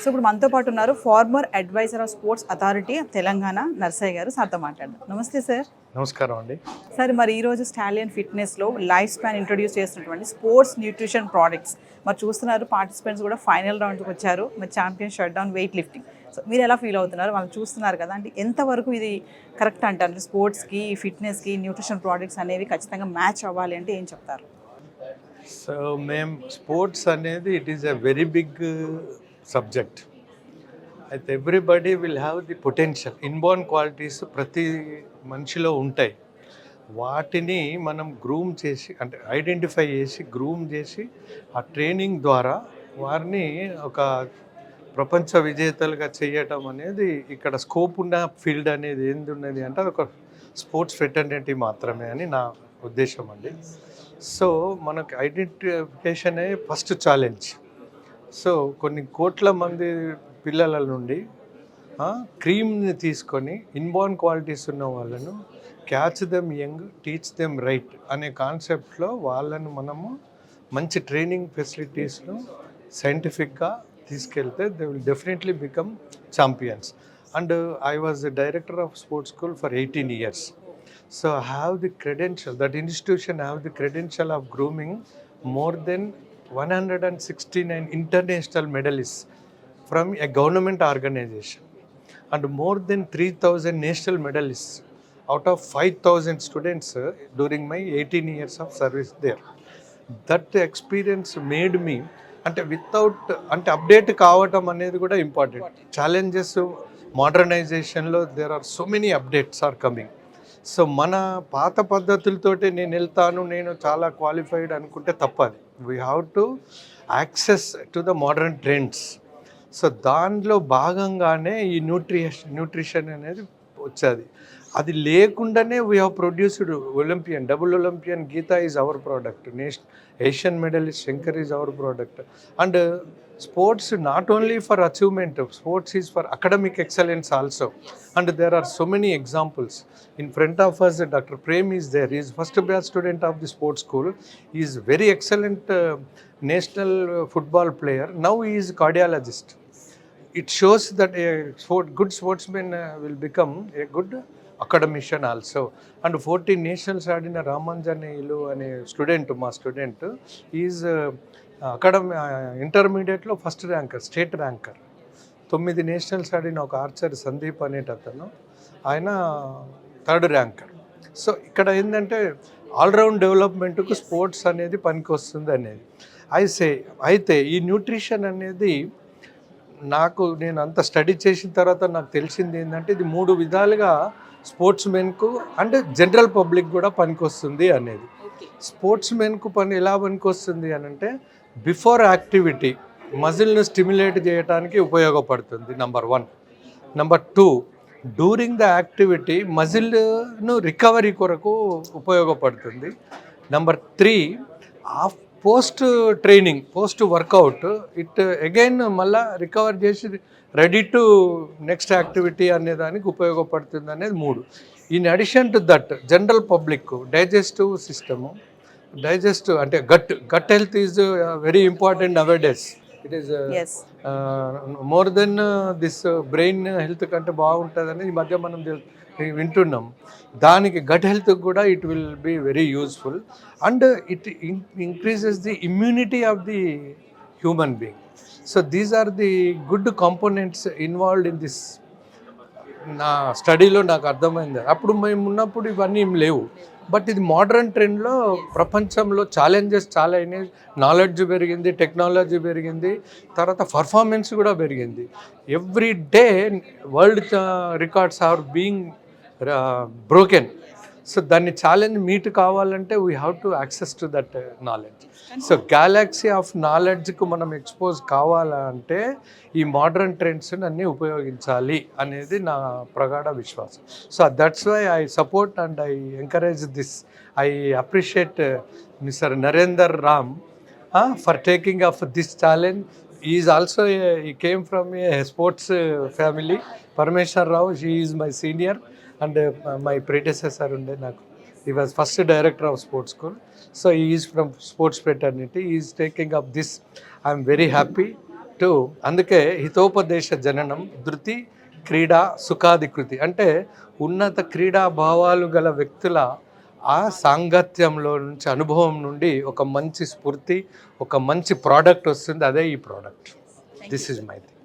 So ఇప్పుడు మనతో పాటు ఉన్నారు former advisor of Sports Authority of Telangana Narsaiah garu. సార్తో మాట్లాడదాం. నమస్తే సార్. నమస్కారం అండి. సార్ మరి ఈరోజు స్టాలియన్ ఫిట్నెస్లో లైఫ్ స్పాన్ ఇంట్రొడ్యూస్ చేస్తున్నటువంటి స్పోర్ట్స్ న్యూట్రిషన్ ప్రోడక్ట్స్. మరి చూస్తున్నారు పార్టిసిపెంట్స్ కూడా ఫైనల్ రౌండ్కి వచ్చారు. మరి champion shut down weight lifting. So మీరు ఎలా ఫీల్ అవుతున్నారు? వాళ్ళు చూస్తున్నారు కదా అంటే ఎంతవరకు ఇది కరెక్ట్ అంటారు? స్పోర్ట్స్కి ఫిట్నెస్కి న్యూట్రిషన్ ప్రోడక్ట్స్ అనేవి ఖచ్చితంగా మ్యాచ్ అవ్వాలి అంటే ఏం చెప్తారు? సో మేము స్పోర్ట్స్ అనేది it is a very big subject. అయితే everybody will have the potential inborn qualities ప్రతి మనిషిలో ఉంటాయి. వాటిని మనం గ్రూమ్ చేసి అంటే ఐడెంటిఫై చేసి గ్రూమ్ చేసి ఆ ట్రైనింగ్ ద్వారా వారిని ఒక ప్రపంచ విజేతలుగా చేయటం అనేది ఇక్కడ స్కోప్ ఉన్న ఫీల్డ్ అనేది ఏంది ఉన్నది అంటే అది ఒక స్పోర్ట్స్ ఫెటర్నిటీ మాత్రమే అని నా ఉద్దేశం అండి. సో మనకు ఐడెంటిఫికేషనే ఫస్ట్ ఛాలెంజ్ సో కొన్ని కోట్ల మంది పిల్లల నుండి క్రీమ్ని తీసుకొని ఇన్బోర్న్ క్వాలిటీస్ ఉన్న వాళ్ళను catch them young teach them right అనే కాన్సెప్ట్లో వాళ్ళను మనము మంచి ట్రైనింగ్ ఫెసిలిటీస్ను సైంటిఫిక్గా తీసుకెళ్తే they will definitely become champions. And I was the director of sports school for eighteen years. So have the credential that institution have the credential of grooming more than one hundred and sixty nine international medalist from a government organisation. And more than three thousand national medalist out of five thousand students during my eighteen years of service there. That experience made me అంటే without అంటే update కావటం అనేది కూడా important. Challenges మోడర్నైజేషన్లో there are so many updates are coming so మన పాత పద్ధతులతోటే నేను వెళ్తాను నేను చాలా క్వాలిఫైడ్ అనుకుంటే తప్పది. We have to access to the modern trends so దానిలో భాగంగానే ఈ న్యూట్రిషన్ న్యూట్రిషన్ అనేది వచ్చేది. అది లేకుండానే we have produced Olympian double Olympian Geetha is our product nation Asian medalist Shankar is our product and sports not only for achievement sports is for academic excellence also and there are so many examples in front of us doctor Prem is there is first batch student of the sports school is very excellent national football player now is cardiologist it shows that a sport good sportsman uh, will become a academician also and fourteen nations ఆడిన రామాంజనేయులు అనే student మా student is academy ఇంటర్మీడియట్లో first ranker state ranker తొమ్మిది nationals ఆడిన ఒక archer Sandeep అనేటతను ఆయన third ranker so ఇక్కడ ఏంటంటే ఆల్రౌండ్ డెవలప్మెంట్కు స్పోర్ట్స్ అనేది పనికి వస్తుంది అనేది అయితే అయితే ఈ న్యూట్రిషన్ అనేది నాకు నేను అంత స్టడీ చేసిన తర్వాత నాకు తెలిసింది ఏంటంటే ఇది మూడు విధాలుగా స్పోర్ట్స్ మెన్కు అంటే జనరల్ పబ్లిక్ కూడా పనికొస్తుంది అనేది. స్పోర్ట్స్ మెన్కు పని ఎలా పనికొస్తుంది అని అంటే బిఫోర్ యాక్టివిటీ మజిల్ను స్టిమ్యులేట్ చేయడానికి ఉపయోగపడుతుంది number one number two during the activity మజిల్ను recovery కొరకు ఉపయోగపడుతుంది. Number three of post training post workout it again మళ్ళా రికవర్ చేసి రెడీ టు నెక్స్ట్ యాక్టివిటీ అనే దానికి ఉపయోగపడుతుంది అనేది మూడు. In addition to that general public digestive system digestive అంటే gut gut health is very important away days it is more than this brain health కంటే బాగుంటుందని ఈ మధ్య మనం వింటున్నాం. దానికి గట్ హెల్త్ కూడా it will be very useful and it increases the immunity of the human being so these are the good components involved in this నా స్టడీలో నాకు అర్థమైంది. అప్పుడు మేము ఉన్నప్పుడు ఇవన్నీ ఏం లేవు. బట్ ఇది మోడర్న్ ట్రెండ్లో ప్రపంచంలో ఛాలెంజెస్ చాలా అయినాయి. నాలెడ్జ్ పెరిగింది టెక్నాలజీ పెరిగింది తర్వాత పర్ఫార్మెన్స్ కూడా పెరిగింది. Every day world records are being broken so దాన్ని ఛాలెంజ్ మీట్ కావాలంటే we have to access to that knowledge so galaxy of నాలెడ్జ్కు మనం ఎక్స్పోజ్ కావాలంటే ఈ మోడర్న్ ట్రెండ్స్ అన్నీ ఉపయోగించాలి అనేది నా ప్రగాఢ విశ్వాసం. So that's why I support and I encourage this I appreciate mister Narender Ram for taking of this challenge is also he came from a sports family Parameshwar Rao she is my senior and my predecessor ఉండే నాకు. He was first director of sports school so is from sports fraternity is taking up this I'm very happy to అందుకే హితోపదేశ జననం ధృతి క్రీడా సుఖాధికృతి అంటే ఉన్నత క్రీడా భావాలు గల వ్యక్తుల ఆ సాంగత్యంలో నుంచి అనుభవం నుండి ఒక మంచి స్ఫూర్తి ఒక మంచి ప్రోడక్ట్ వస్తుంది అదే ఈ product. This is my thing